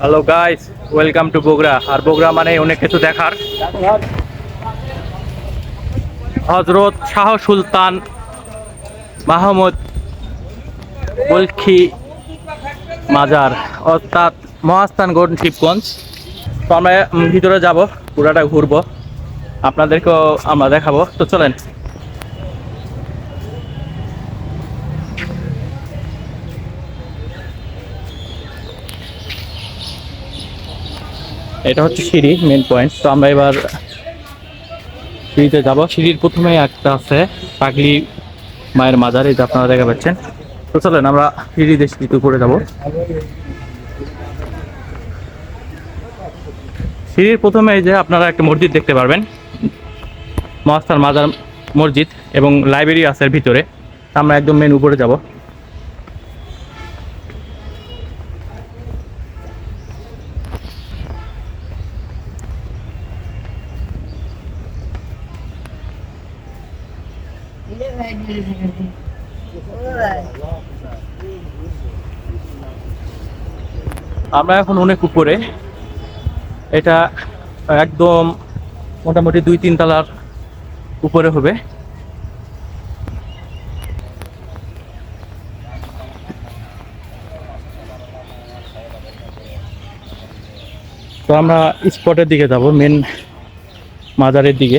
Hello guys welcome to Bogura আর বগুড়া মানে অনেক কিছু দেখার। হজরত শাহ সুলতান মাহমুদ বলখি মাজার, অর্থাৎ মহাস্থানগঞ্জ শিবগঞ্জ তো আমরা ভিতরে যাব, পুরাটা ঘুরবো। আপনাদেরকেও আমরা দেখাবো। তো চলেন। এটা হচ্ছে সিঁড়ি মেন পয়েন্ট তো আমরা এবার সিঁড়িতে যাব। সিঁড়ির প্রথমে একটা আছে পাগলি মায়ের মাজার যে আপনারা দেখা পাচ্ছেন। তো চলেন, আমরা সিঁড়ি সিঁড়িতে উপরে যাব। সিঁড়ির প্রথমে এই যে আপনারা একটা মসজিদ দেখতে পারবেন। মহাস্থান মাজার মসজিদ এবং লাইব্রেরি আছে ভিতরে। আমরা একদম মেন উপরে যাব। আমরা এখন অনেক উপরে। এটা একদম মোটামুটি দুই তিন তলার উপরে হবে। তো আমরা স্পটের দিকে যাব মেন মাজারের দিকে।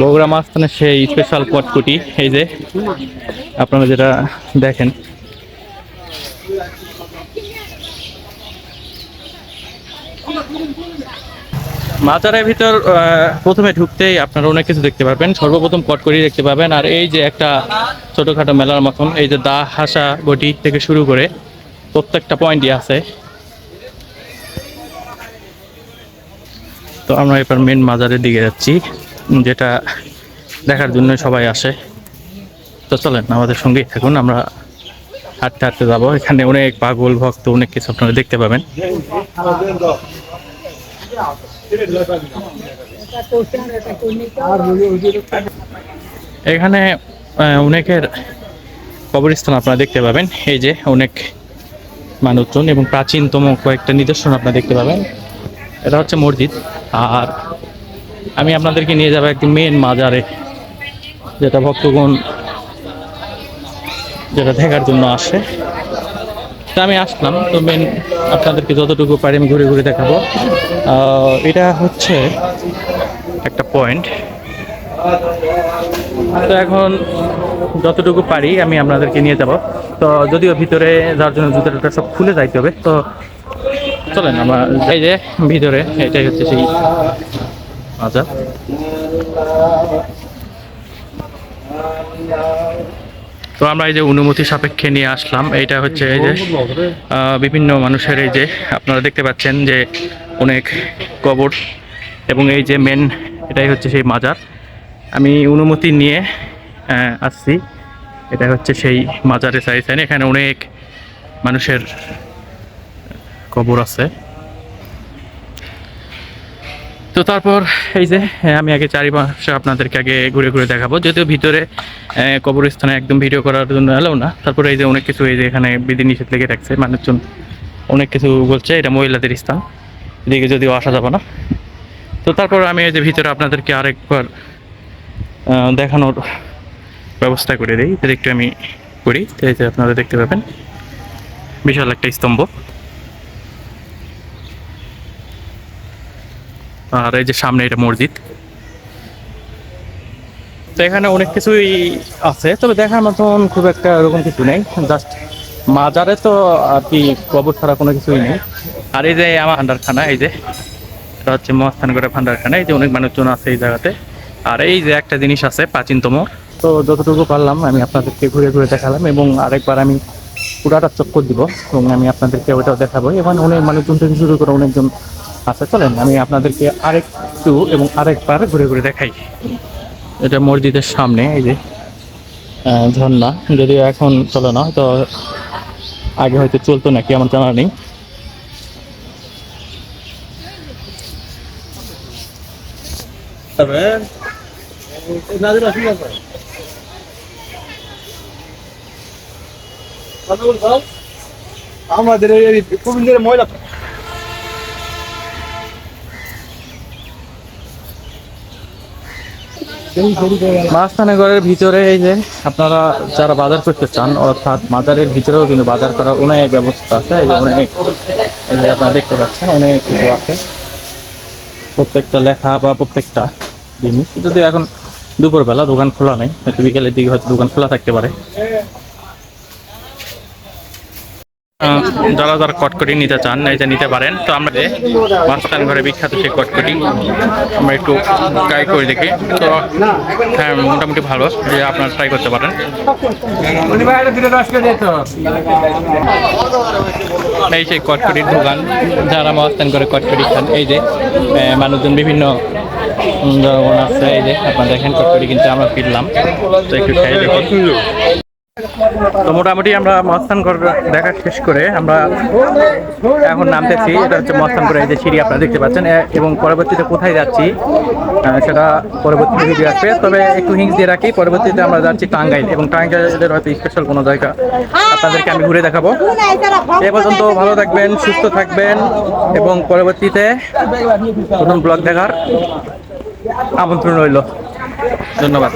বগুড়া মাঝখানের সেই স্পেশাল পটকুটি এই যে, আপনারা যেটা দেখেন। মাজারের ভিতর প্রথমে ঢুকতেই আপনারা অনেক কিছু দেখতে পারবেন। সর্বপ্রথম কটকরি দেখতে পাবেন, আর এই যে একটা ছোটোখাটো মেলার মতন, এই যে দা হাসা বটি থেকে শুরু করে প্রত্যেকটা পয়েন্টই আছে। তো আমরা এবার মেন মাজারের দিকে যাচ্ছি। যেটা দেখার জন্য সবাই আসে। তো চলেন, আমাদের সঙ্গেই থাকুন, আমরা হাঁটতে হাঁটতে যাব। এখানে অনেক পাগল ভক্ত, অনেক কিছু আপনারা দেখতে পাবেন। এখানে অনেকের কবরস্থান আপনারা দেখতে পাবেন। এই যে অনেক মানুষজন এবং প্রাচীনতম কয়েকটা নিদর্শন আপনারা দেখতে পাবেন। এটা হচ্ছে মসজিদ। আর আমি আপনাদেরকে নিয়ে যাব একটি মেন মাজারে, যেটা ভক্তগণ যেটা দেখার জন্য আসে। তা আমি আসলাম, তো মেন আপনাদেরকে যতটুকু পারি আমি ঘুরে ঘুরে দেখাবো। এটা হচ্ছে একটা পয়েন্ট তো এখন যতটুকু পারি আমি আপনাদেরকে নিয়ে যাব। তো যদিও ভিতরে যাওয়ার জন্য জুতা টুতা সব খুলে যাইতে হবে, তো চলেন আমার যাই যে ভিতরে, এটাই হচ্ছে সেই আচ্ছা তো আমরা এই যে অনুমতি সাপেক্ষে নিয়ে আসলাম, এইটা হচ্ছে এই যে বিভিন্ন মানুষের এই যে, আপনারা দেখতে পাচ্ছেন যে অনেক কবর এবং এই যে মেন এটাই হচ্ছে সেই মাজার। আমি অনুমতি নিয়ে আসছি। এটা হচ্ছে সেই মাজারে চাইছেন এখানে অনেক মানুষের কবর আছে। তো তারপর এই যে হ্যাঁ, আমি আগে চারি চারিপাশে আপনাদেরকে আগে ঘুরে ঘুরে দেখাবো। যদিও ভিতরে কবরস্থানে একদম ভিডিও করার জন্য এলাও না। তারপরে এই যে অনেক কিছু এই যে এখানে বিধি নিষেধ লেগে রাখছে মানুষজন অনেক কিছু বলছে এটা মহিলাদের স্থান। এদিকে যদিও আসা যাবে না। তো তারপর আমি এই যে ভিতরে আপনাদেরকে আরেকবার দেখানোর ব্যবস্থা করে দিই। এটা একটু আমি করি। এই যে আপনারা দেখতে পাবেন বিশাল একটা স্তম্ভ। আর এই যে সামনে এটা মসজিদ। তো এখানে অনেক কিছুই আছে, তবে দেখার মতন খুব একটা এরকম কিছু নেই। জাস্ট মাজারে তো আর কি কবর ছাড়া কোনো কিছুই নেই। আর এই যে আমার ভান্ডারখানা, এই যে, এটা হচ্ছে মহাস্থানগড়ের ভান্ডারখানা, এই যে অনেক মানুষজন আছে এই জায়গাতে। আর এই যে একটা জিনিস আছে, প্রাচীনতম। তো যতটুকু পারলাম, আমি আপনাদেরকে ঘুরে ঘুরে দেখালাম এবং আরেকবার আমি পুরাটা চক্কর দিব এবং আমি আপনাদেরকে ওইটাও দেখাবো। এবং অনেক মানুষজন থেকে শুরু করে অনেকজন আছে চলেন, আমি আপনাদেরকে আরেকটু এবং আরেকবার ঘুরে ঘুরে দেখাই। এটা মসজিদের সামনে, এই যে ঝর্ণা। যদিও এখন চলে না, তো আগে হয়তো চলতো নাকি, আমার জানা নেই। আমাদের এই কুমিল্লের ময়লা মাস্তানগরের ভিতরে এই যে আপনারা যারা বাজার করতে চান, অর্থাৎ মাজারের ভিতরেও কিন্তু বাজার করার অনেক ব্যবস্থা আছে। এই যে অনেক, এই যে আপনারা দেখতে পাচ্ছেন, অনেক কিছু আছে। প্রত্যেকটা লেখা বা প্রত্যেকটা জিনিস। যদি এখন দুপুরবেলা দোকান খোলা নেই বিকেলের দিকে হয়তো দোকান খোলা থাকতে পারে। যারা যারা কটকটি নিতে চান, এই যে নিতে পারেন। তো আমরা যে মাস্তান ঘরে বিখ্যাত সেই কটকটি, আমরা একটু ট্রাই করে দেখি। তো হ্যাঁ মোটামুটি ভালো, যে আপনারা ট্রাই করতে পারেন। এই সেই কটকটির দোকান, যারা মাস্তান করে কটকটি খান, এই যে মানুষজন বিভিন্ন আছে, এই যে, আপনারা দেখেন কটকটি কিন্তু আমরা ফিরলাম। তো একটু খাই দেখি। তো মোটামুটি আমরা মস্তানগড় দেখা শেষ করে আমরা এখন নামতেছি। এটা হচ্ছে মস্তানগড় এই যে সিঁড়ি আপনারা দেখতে পাচ্ছেন। এবং পরবর্তীতে কোথায় যাচ্ছি সেটা পরবর্তী ভিডিও আসবে। তবে একটু হিংস দিয়ে রাখি, পরবর্তীতে আমরা যাচ্ছি টাঙ্গাইল। এবং টাঙ্গাইলের হয়তো স্পেশাল কোনো জায়গা আপনাদেরকে আমি ঘুরে দেখাবো। এ পর্যন্ত ভালো থাকবেন, সুস্থ থাকবেন এবং পরবর্তীতে নতুন ব্লগ দেখার আমন্ত্রণ রইল। ধন্যবাদ।